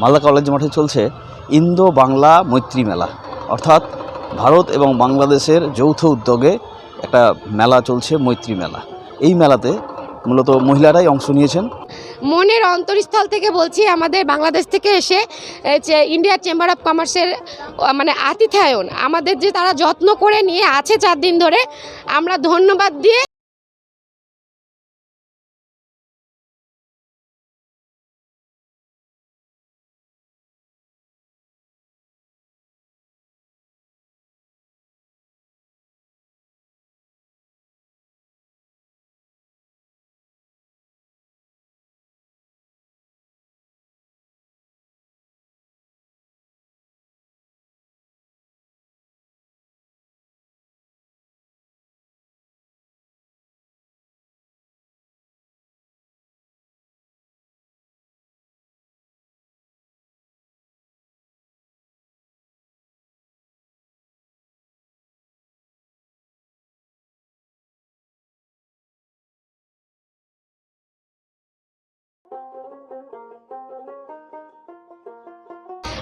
Malda college মাঠে চলছে Indo Bangla মৈত্রী মেলা। অর্থাৎ ভারত এবং বাংলাদেশের যৌথ উদ্যোগে একটা মেলা চলছে মৈত্রী মেলা। এই মেলাতে মূলত মহিলারাই অংশ নিয়েছেন। মনের অন্তরস্থল থেকে বলছি আমাদের বাংলাদেশ থেকে এসে এ, যে ইন্ডিয়া চেম্বার অফ কমার্সের মানে আতিথায়ন আমাদের যে তারা যত্ন করে নিয়ে আছে চার দিন ধরে আমরা ধন্যবাদ দিয়ে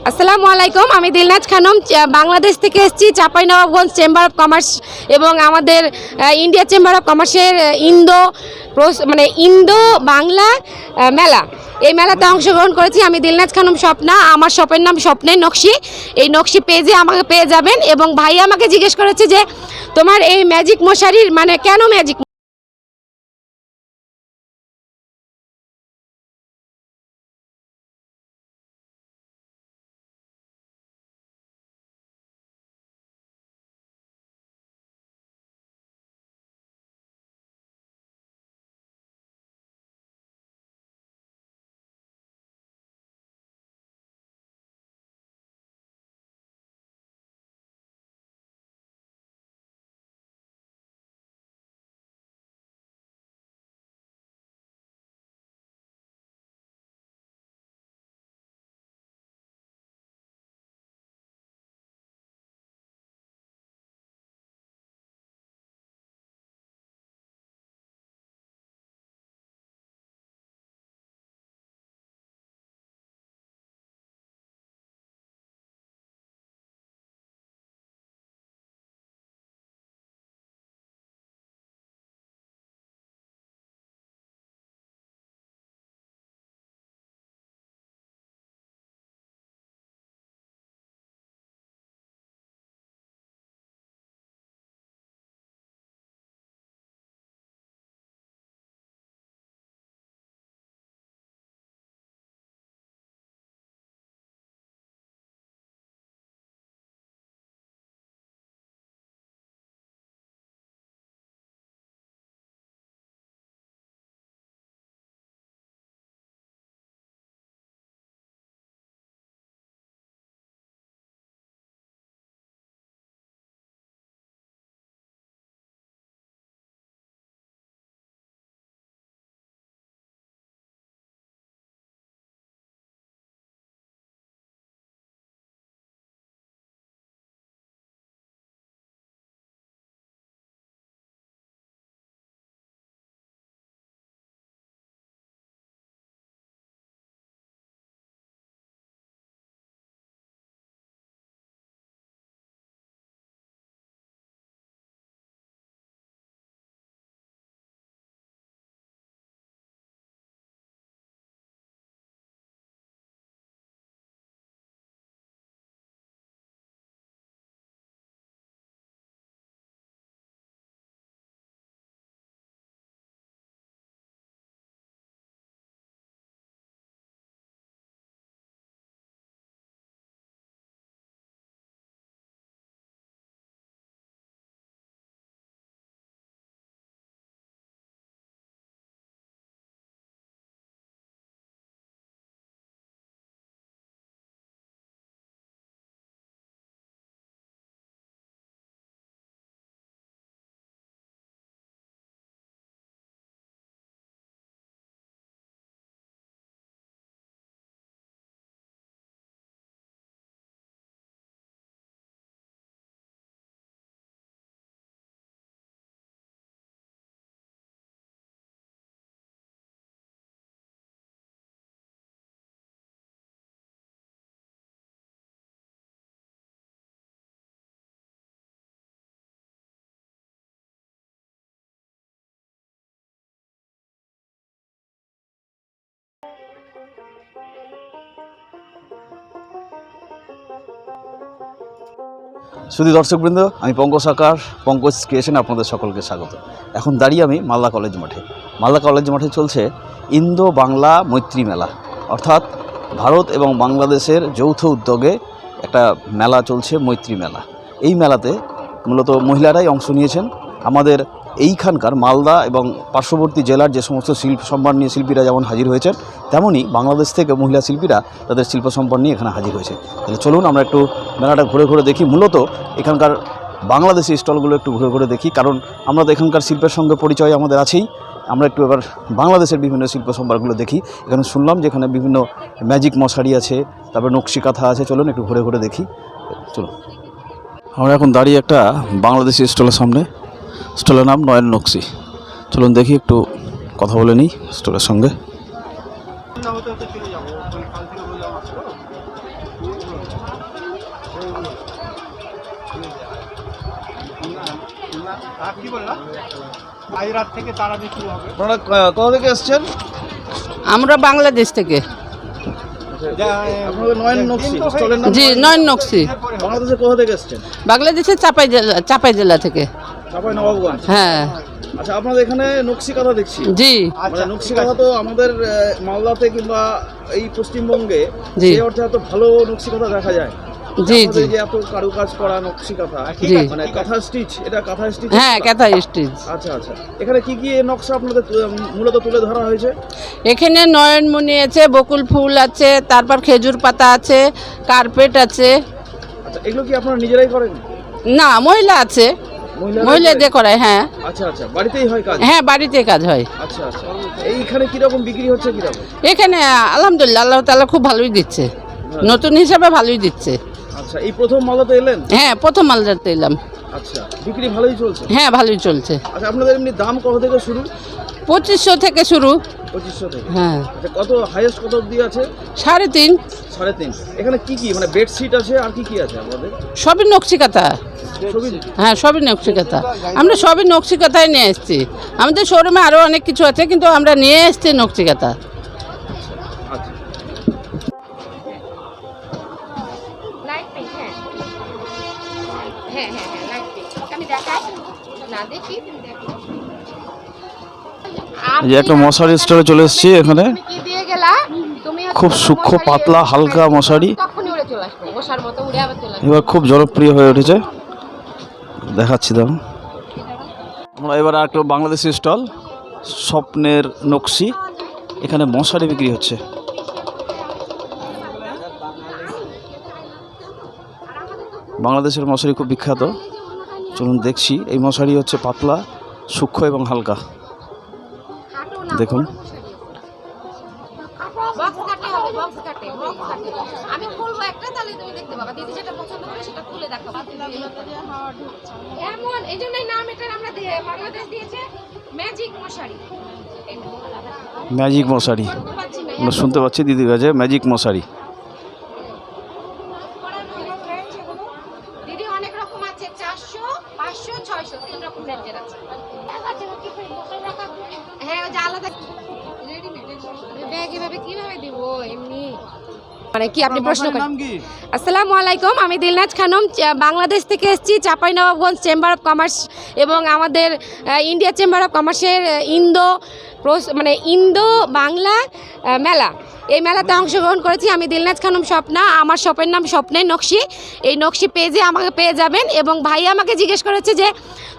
আসসালামু আলাইকুম, আমি দিলনাজ খানম বাংলাদেশ থেকে এসেছি চাঁপাইনবাবগঞ্জ চেম্বার অফ কমার্স এবং আমাদের ইন্ডিয়া চেম্বার অফ কমার্সের ইন্দো মানে ইন্দো বাংলা মেলা। এই মেলাতে অংশগ্রহণ করেছি আমি দিলনাজ খানম স্বপ্না, আমার শপের নাম স্বপ্নের নকশি। এই নকশি পেজে আমাকে পেয়ে যাবেন এবং ভাই আমাকে জিজ্ঞেস করেছে যে, তোমার এই ম্যাজিক মশারির মানে কেন ম্যাজিক শুধু দর্শকবৃন্দ, আমি পঙ্কজ আকার পঙ্কজ ক্রিয়েশন আপনাদের সকলকে স্বাগত। এখন দাঁড়িয়ে আমি মালদা কলেজ মাঠে। মালদা কলেজ মাঠে চলছে ইন্দো বাংলা মৈত্রী মেলা। অর্থাৎ ভারত এবং বাংলাদেশের যৌথ উদ্যোগে একটা মেলা চলছে মৈত্রী মেলা। এই মেলাতে মূলত মহিলারাই অংশ নিয়েছেন। আমাদের এইখানকার মালদা এবং পার্শ্ববর্তী জেলার যে সমস্ত শিল্প সম্মান নিয়ে শিল্পীরা যেমন হাজির হয়েছেন তেমনই বাংলাদেশ থেকে মহিলা শিল্পীরা তাদের শিল্প সম্পদ নিয়ে এখানে হাজির হয়েছে। তাহলে চলুন আমরা একটু মেলাটা ঘুরে ঘুরে দেখি। মূলত এখানকার বাংলাদেশি স্টলগুলো একটু ঘুরে ঘুরে দেখি, কারণ আমরা তো এখানকার শিল্পের সঙ্গে পরিচয় আমাদের আছেই। আমরা একটু এবার বাংলাদেশের বিভিন্ন শিল্প সম্ভারগুলো দেখি। এখানে শুনলাম যে এখানে বিভিন্ন ম্যাজিক মশারি আছে, তারপর নকশি কাঁথা আছে। চলুন একটু ঘুরে ঘুরে দেখি। চলুন। আমরা এখন দাঁড়িয়ে একটা বাংলাদেশি স্টলের সামনে। স্টলের নাম নয়ন নকশি। চলুন দেখি একটু কথা বলে নিই স্টলের সঙ্গে। থেকে কোথা এসছেন? আমরা বাংলাদেশ থেকে। নয়ন নকশি জি নয়ন নকশি। বাংলাদেশে কোথা থেকে এসছেন? বাংলাদেশের চাপাই জেলা চাপাই জেলা থেকে। হ্যাঁ। আচ্ছা আপনাদের এখানে নকশি কাঁথা দেখছি। জি। মানে নকশি কাঁথা তো আমাদের মালদাতে কিংবা এই পশ্চিমবঙ্গে। সেই অর্থে এত ভালো নকশি কাঁথা দেখা যায়। জি জি। যে এত কারুকাজ করা নকশি কাঁথা জি। মানে কাঁথা স্টিচ এটা কাঁথা স্টিচ হ্যাঁ ক্যাথা স্টিচ আচ্ছা আচ্ছা। এখানে কি কি নকশা আপনাদের মূলত তুলে ধরা হয়েছে? এখানে নয়নমণি আছে বকুল ফুল আছে তারপর খেজুর পাতা আছে কার্পেট আছে। আচ্ছা এগুলো কি আপনারা নিজেরাই করেন? না মহিলা আছে। মহিলারাই মহিলা করায় হ্যাঁ। আচ্ছা আচ্ছা বাড়িতেই হয় কাজ? হ্যাঁ বাড়িতে কাজ হয়। আচ্ছা আচ্ছা। এইখানে কীরকম বিক্রি হচ্ছে কীরকম? এখানে আলহামদুলিল্লাহ আল্লাহ তালা খুব ভালোই দিচ্ছে। নতুন হিসাবে ভালোই দিচ্ছে। আচ্ছা এই প্রথম মালদাতে এলেন? হ্যাঁ প্রথম মালদাতে এলাম। আচ্ছা বিক্রি ভালোই চলছে? হ্যাঁ ভালোই চলছে। আচ্ছা আপনাদের এমনি দাম কত থেকে শুরু? পঁচিশশো থেকে শুরু। পঁচিশশো থেকে? হ্যাঁ। আচ্ছা কত হাইয়েস্ট কত অবধি আছে? সাড়ে তিন। সাড়ে তিন। এখানে কি কি মানে বেডশিট আছে আর কি কি আছে আপনাদের? সবই নকশিকাতা হ্যাঁ সবই নকশিকাতা। আমরা সবই নকশিকাতায় নিয়ে এসেছি। আমাদের শোরুমে আরও অনেক কিছু আছে কিন্তু আমরা নিয়ে এসেছি নকশিকাতা। হ্যাঁ। হ্যাঁ হ্যাঁ হ্যাঁ যে একটা মশারি স্টোরে চলে এসেছি এখানে। তুমি কি দিয়ে গেলা? তুমি হচ্ছে খুব সূক্ষ্ম পাতলা হালকা মশারি। এবার খুব জনপ্রিয় হয়ে উঠেছে। দেখাচ্ছি দাম। আমরা এবার আর একটা বাংলাদেশি স্টল স্বপ্নের নকশি। এখানে মশারি বিক্রি হচ্ছে। বাংলাদেশের মশারি খুব বিখ্যাত। চলুন দেখছি এই মশারি হচ্ছে পাতলা সূক্ষ্ম এবং হালকা। দেখুন। আমি একটা তাহলে তুমি দেখতে পাবা। দিদি যেটা সেটা খুলে দেখাবো এমন এই জন্যই নাম এটার আমরা বাংলাদেশ দিয়েছে ম্যাজিক মশারি। ম্যাজিক মশারি। আমরা শুনতে পাচ্ছি দিদির কাছে ম্যাজিক মশারি। দিদি অনেক রকম আছে চারশো পাঁচশো ছয়শো তিন রকম রেঞ্জের আছে। হ্যাঁ ওই যে আলাদা ব্যাগ এভাবে কীভাবে দিব এমনি? মানে কি আপনি প্রশ্ন করেন? আসসালামু আলাইকুম আমি দিলনাজ খানম বাংলাদেশ থেকে এসেছি চাঁপাইনবাবগঞ্জ চেম্বার অফ কমার্স এবং আমাদের ইন্ডিয়া চেম্বার অফ কমার্সের ইন্দো মানে ইন্দো বাংলা মেলা। এই মেলাতে অংশগ্রহণ করেছি। আমি দিলনাজ খানম স্বপ্না আমার শপের নাম স্বপ্নের নকশি। এই নকশি পেজে আমাকে পেয়ে যাবেন এবং ভাই আমাকে জিজ্ঞেস করেছে যে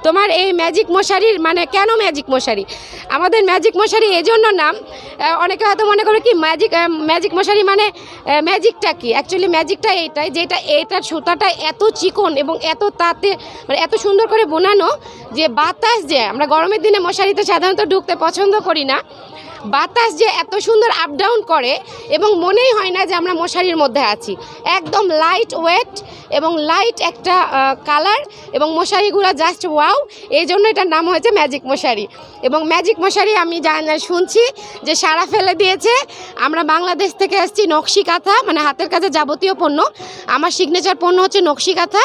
তোমার এই ম্যাজিক মশারির মানে কেন ম্যাজিক মশারি? আমাদের ম্যাজিক মশারি এজন্য নাম আহ, অনেকে হয়তো মনে করে কি ম্যাজিক ম্যাজিক মশারি মানে ম্যাজিকটা কি? অ্যাকচুয়ালি ম্যাজিকটা এইটাই যেটা এটার সুতাটা এত চিকন এবং এত তাতে মানে এত সুন্দর করে বোনানো যে বাতাস যে আমরা গরমের দিনে মশারিতে সাধারণত ঢুকতে পছন্দ করি না। বাতাস যে এত সুন্দর আপ ডাউন করে এবং মনেই হয় না যে আমরা মশারির মধ্যে আছি। একদম লাইট ওয়েট এবং লাইট একটা কালার এবং মশারিগুলো জাস্ট ওয়াও এই জন্য এটার নাম হয়েছে ম্যাজিক মশারি। এবং ম্যাজিক মশারি আমি শুনছি যে সারা ফেলে দিয়েছে। আমরা বাংলাদেশ থেকে এসেছি নকশি কাঁথা মানে হাতের কাছে যাবতীয় পণ্য। আমার সিগনেচার পণ্য হচ্ছে নকশি কাঁথা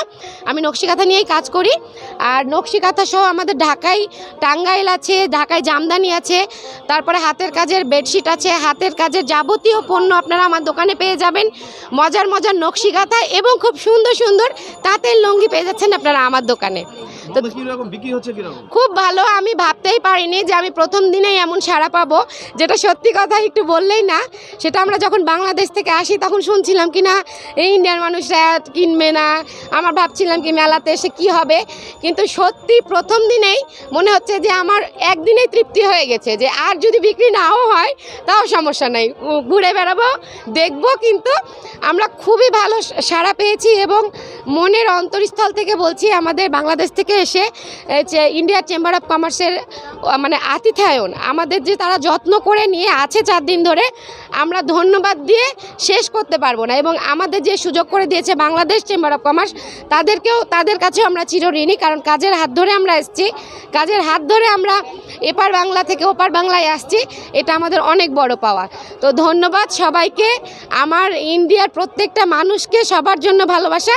আমি নকশি কাঁথা নিয়েই কাজ করি। আর নকশি কাঁথা সহ আমাদের ঢাকায় টাঙ্গাইল আছে, ঢাকায় জামদানি আছে, তারপরে হাতের হাতের কাজের বেডশিট আছে, হাতের কাজের যাবতীয় পণ্য আপনারা আমার দোকানে পেয়ে যাবেন। মজার মজার নকশি কাঁথা এবং খুব সুন্দর সুন্দর তাঁতের লুঙ্গি পেয়ে যাচ্ছেন আপনারা আমার দোকানে। তো খুব ভালো আমি ভাবতেই পারিনি যে আমি প্রথম দিনেই এমন সাড়া পাবো। যেটা সত্যি কথা একটু বললেই না সেটা আমরা যখন বাংলাদেশ থেকে আসি তখন শুনছিলাম কি না এই ইন্ডিয়ার মানুষরা কিনবে না। আমার ভাবছিলাম কি মেলাতে এসে কি হবে। কিন্তু সত্যি প্রথম দিনেই মনে হচ্ছে যে আমার একদিনেই তৃপ্তি হয়ে গেছে যে আর যদি বিক্রি নাও হয় তাও সমস্যা নেই। ঘুরে বেড়াবো দেখব কিন্তু আমরা খুবই ভালো সাড়া পেয়েছি এবং মনের অন্তরস্থল থেকে বলছি, আমাদের বাংলাদেশ থেকে এসে ইন্ডিয়া চেম্বার অফ কমার্সের মানে আতিথায়ন, আমাদের যে তারা যত্ন করে নিয়ে আছে চার দিন ধরে, আমরা ধন্যবাদ দিয়ে শেষ করতে পারব না। এবং আমাদের যে সুযোগ করে দিয়েছে বাংলাদেশ চেম্বার অফ কমার্স, তাদেরকেও, তাদের কাছেও আমরা চিরঋণী, কারণ কাজের হাত ধরে আমরা এসেছি। কাজের হাত ধরে আমরা এপার বাংলা থেকে ওপার বাংলায় আসছি, এটা আমাদের অনেক বড় পাওয়া। তো ধন্যবাদ সবাইকে, আমার ইন্ডিয়ার প্রত্যেকটা মানুষকে সবার জন্য ভালোবাসা।